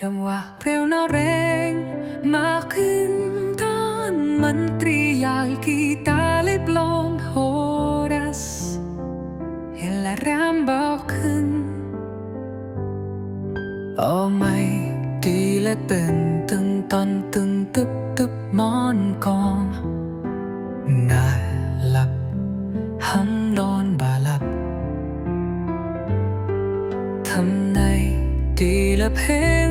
จังหวะเพลวน่าแรงมากขึ้นตอนมันตรียางกีตาร์ลิบลองโฮรัสเห็นละรำบอกขึ้นโอ้ไม่ดีและตึงตึงตอนตึงตึบตึบมอนกองน่าหลับหันนอนบาหลับทำในดีและเพลง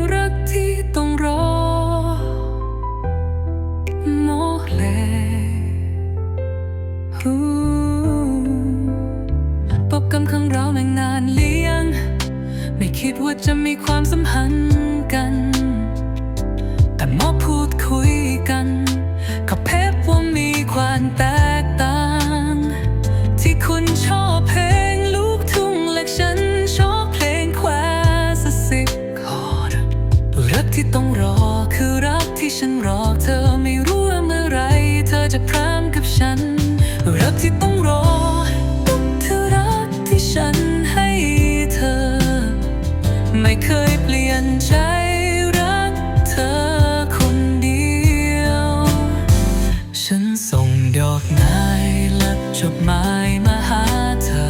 ฮูปบกันข้งเราแม่งนานเลี้ยง ไม่คิดว่าจะมีความสัมพันธ์กัน แต่มาพูดคุยกันก็เพบว่ามีความแตกต่าง ที่คุณชอบเพลงลูกทุ่งและฉันชอบเพลงแควสสิบคอร์ดรักที่ต้องรอคือรักที่ฉันรอเธอไม่รู้ว่าเมื่อไรเธอจะพร้อมกับฉัน ที่ต้องรอคือรักที่ฉันให้เธอ ไม่เคยเปลี่ยนใจรักเธอคนเดียว ฉันส่งดอกไม้และจดหมายมาหาเธอ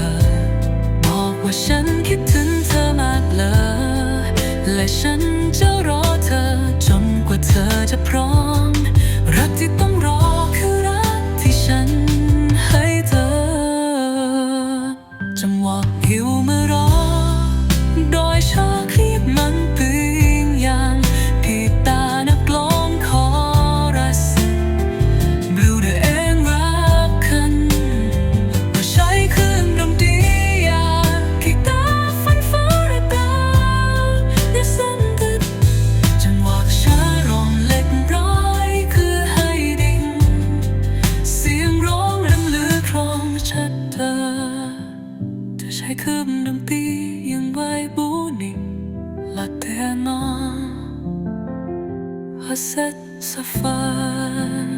บอกว่าฉันคิดถึงเธอมากเลย และฉันจะรอเธอจนกว่าเธอจะพร้อม รักที่ต้องรอ ห cassette safar